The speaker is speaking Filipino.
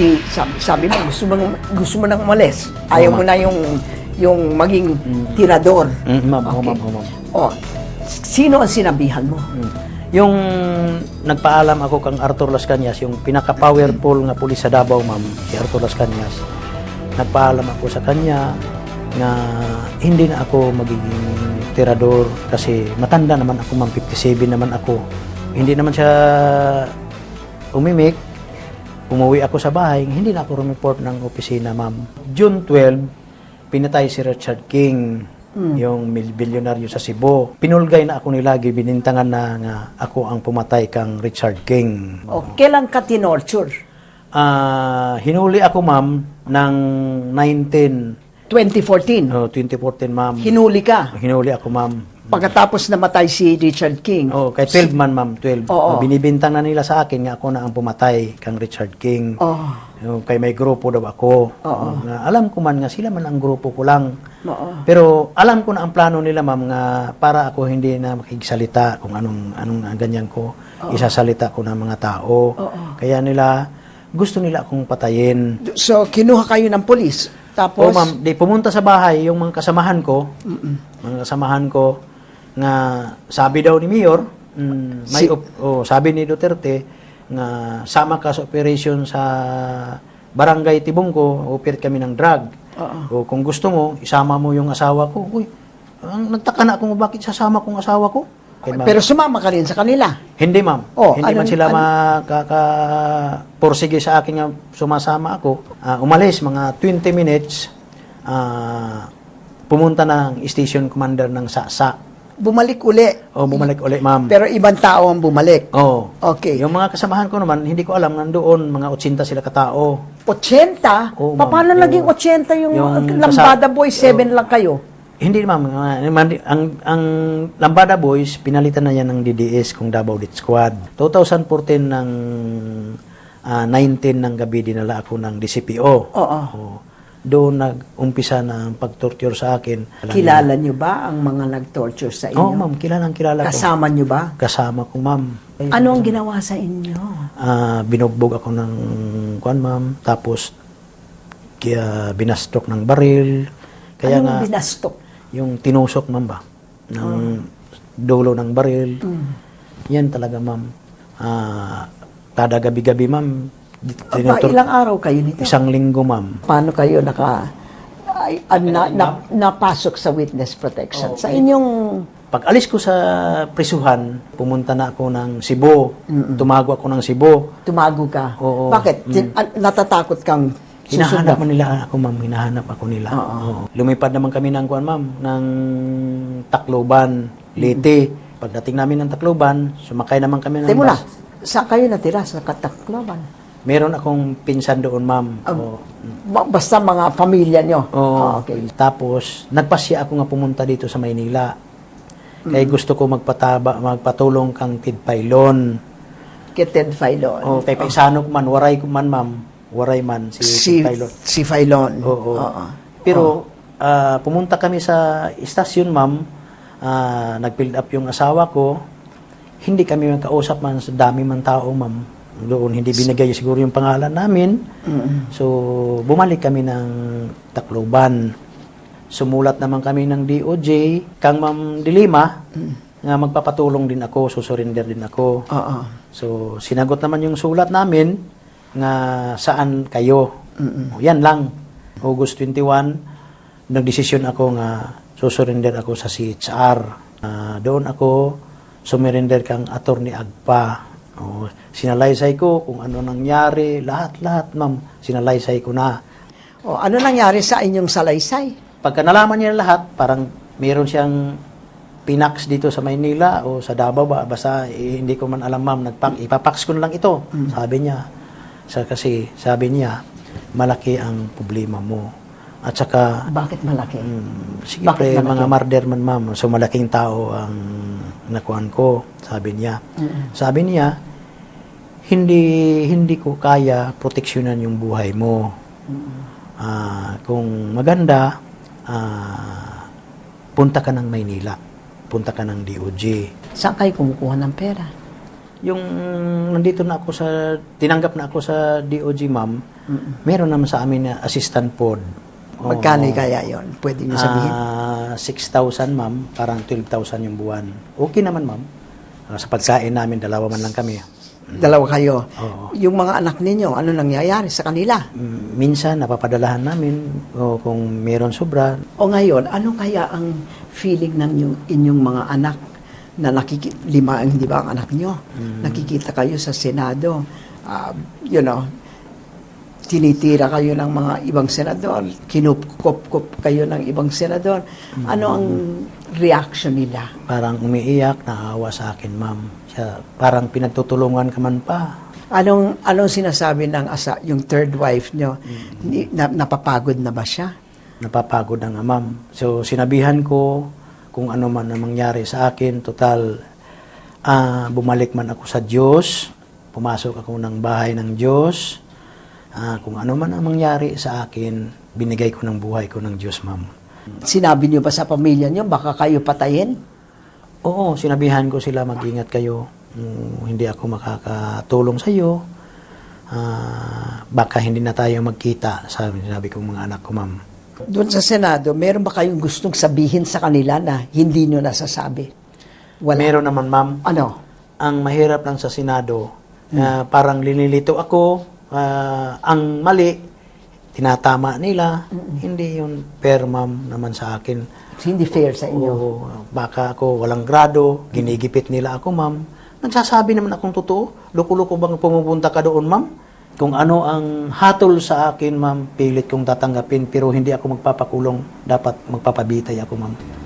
di, sabi, sabi mo, gusto mo, nang- gusto mo nang umalis. Ayaw mo na yung, yung maging tirador. Mm, ma'am, Okay. ma'am, ma'am. Oh, sino ang sinabihan mo? Mm. Yung nagpaalam ako kang Arthur Las Cañas, yung pinaka-powerful nga pulis sa Davao, ma'am, si Arthur Las Cañas. Nagpaalam ako sa kanya na hindi na ako magiging tirador kasi matanda naman ako, ma'am, 57 naman ako. Hindi naman siya umimik. Umuwi ako sa bahay, hindi na ako rumeport ng opisina, ma'am. June 12, pinatay si Richard King, yung mil- bilyonaryo sa Cebu. Pinulgay na ako nilagi, binintangan na nga ako ang pumatay kang Richard King. O, kailan ka tinorture? Ah, hinuli ako, ma'am, ng 19, 2014. oh, 2014, ma'am. Hinuli ka. hinuli ako, ma'am. Pagkatapos namatay si Richard King. Oh, kay 12 man, ma'am, 12. Oo. Binibintang na nila sa akin nga ako na ang pumatay kang Richard King. Oh. Yung kay may grupo daw ako. Oo. Na alam ko man nga sila man ang grupo ko lang. Oo. Pero alam ko na ang plano nila ma'am nga para ako hindi na makigsalita kung anong anong ganyan ko. Isasalita ko ng mga tao. Kaya nila gusto nila akong patayin. So, kinuha kayo ng polis. Tapos, O ma'am, di pumunta sa bahay yung mga kasamahan ko. Mga kasamahan ko nga sabi daw ni Mayor, mm, may Si- op- oh, sabi ni Duterte nga sama ka sa operation sa Barangay Tibungko, operate kami ng drug. O kung gusto mo, isama mo yung asawa ko. Uy, ang nagtaka na ako bakit sasama kong asawa ko. Kay ma'am, pero sumama ka rin sa kanila. hindi ma'am. Oh, hindi man anong- sila ano- makaka porsige sa akin nga sumasama ako. Ah, umalis mga 20 minutes. ah, pumunta ng station commander ng Sasa. Bumalik uli. O bumalik ulit ma'am. Pero ibang tao ang bumalik. Oh. Okay. Yung mga kasamahan ko naman, hindi ko alam nandoon mga 80 sila katao. 80? Oo, ma'am. Paano Oo. naging 80 yung, Yung Lambada kasa- Boys? 7 lang kayo. Hindi ma'am, ang ang Lambada Boys pinalitan na yan ng DDS kung Davao Death Squad. 2014 ng ah, 19 ng gabi dinala ako ng DCPO. Oo. Oh. Doon nag-umpisa na ang pagtorture sa akin. Kilala nyo ba ang mga nag-torture sa inyo? Oo, ma'am, kilalang kilala ko. Kasama nyo ba? Kasama ko, ma'am. Ano ang ginawa sa inyo? Ah, binugbog ako ng kuan ma'am tapos kaya binastok ng baril kaya Anong nga binastok? yung tinusok ma'am ba ng dulo ng baril Mm. yan talaga ma'am Ah, kada gabi-gabi ma'am tinutur- ilang araw kayo nito? isang linggo ma'am Paano kayo naka ay, ah, na, na- napasok sa witness protection? Sa inyong pag alis ko sa prisuhan pumunta na ako ng Cebu tumago ako ng Cebu tumago ka, Oo. bakit? Ah, natatakot kang Hinahanap susunod? man nila ako, ma'am. Hinahanap ako nila. Oo. Lumipad naman kami ng kuan, ma'am, ng Tacloban, Leyte. Pagdating namin ng Tacloban, sumakay naman kami ng muna, bus. saan kayo natira? Sa Katakloban? Meron akong pinsan doon, ma'am. Oo. Ba- basta mga pamilya nyo? Oo. Ah, okay. Tapos, nagpasya ako nga pumunta dito sa Maynila. Kaya gusto ko magpataba, magpatulong kang Tidpailon. Kited Filon. O, kay paisano ko man, waray ko man, ma'am. Waray man, si, si, Tidpailon. si Filon. Oo. Oo. Pero ah, pumunta kami sa istasyon, ma'am. Ah, nag-build up yung asawa ko. Hindi kami magkausap man sa dami man tao, ma'am. Doon hindi binigay siguro yung pangalan namin. So, bumalik kami ng Tacloban. Sumulat naman kami ng DOJ. Kang Ma'am Dilima, nga magpapatulong din ako, susurrender din ako. Oo. So, sinagot naman yung sulat namin nga saan kayo. O, Yan lang. August 21, nagdesisyon ako nga susurrender ako sa CHR. Ah, doon ako sumurrender kang attorney Agpa. O, sinalaysay ko kung ano nangyari, lahat-lahat, ma'am. Sinalaysay ko na. O, ano nangyari sa inyong salaysay? Pagka nalaman niya lahat, parang meron siyang pinax dito sa Maynila o sa Davao ba basta eh, hindi ko man alam ma'am nagpak ipapax ko na lang ito sabi niya sa kasi sabi niya malaki ang problema mo at saka Bakit malaki? mm, sige Bakit pre, malaki? mga marder man ma'am so malaking tao ang nakuhan ko sabi niya sabi niya hindi hindi ko kaya proteksyonan yung buhay mo Ah, kung maganda ah, punta ka ng Maynila punta ka ng DOJ Saan kayo kumukuha ng pera? yung nandito na ako sa, tinanggap na ako sa DOG, ma'am, meron naman sa amin na assistant pod. Magkano kaya yon? Pwede niyo sabihin? Ah, 6,000, ma'am. Parang 12,000 yung buwan. Okay naman, ma'am. Ah, sa pagkain namin, dalawa man lang kami. Dalawa kayo. Oo. Yung mga anak ninyo, ano nangyayari sa kanila? Mm, Minsan, napapadalahan namin o kung meron sobra. O ngayon, ano kaya ang feeling ng inyong, inyong mga anak na nakikita, lima ang hindi ba ang anak nyo? Nakikita kayo sa Senado, ah, you know, tinitira kayo ng mga ibang senador, kinukup-kup kayo ng ibang senador. Ano ang reaction nila? Parang umiiyak, naawa sa akin, ma'am. Siya, parang pinagtutulungan ka man pa. Anong anong sinasabi ng asa, yung third wife nyo? Ni- na, napapagod na ba siya? Napapagod na nga, ma'am. So, sinabihan ko kung ano man ang mangyari sa akin. Total, ah, bumalik man ako sa Diyos. Pumasok ako ng bahay ng Diyos. Ah, kung ano man ang mangyari sa akin, binigay ko ng buhay ko ng Diyos, ma'am. Sinabi nyo ba sa pamilya nyo, baka kayo patayin? Oo, sinabihan ko sila mag-ingat kayo. Mm, hindi ako makakatulong sa iyo. Ah, baka hindi na tayo magkita, sabi, sinabi kong mga anak ko, ma'am. Doon sa Senado, meron ba kayong gustong sabihin sa kanila na hindi nyo nasasabi? Wala. Meron naman, ma'am. Ano? Ang mahirap lang sa Senado, ah, parang linilito ako, ah, ang mali, tinatama nila. Hindi yun fair, ma'am, naman sa akin. Hindi fair sa inyo. Oo, baka ako walang grado, ginigipit nila ako, ma'am. Nagsasabi naman akong totoo. Loko-loko bang pumupunta ka doon, ma'am? Kung ano ang hatol sa akin, ma'am, pilit kong tatanggapin, pero hindi ako magpapakulong. Dapat magpapabitay ako, ma'am.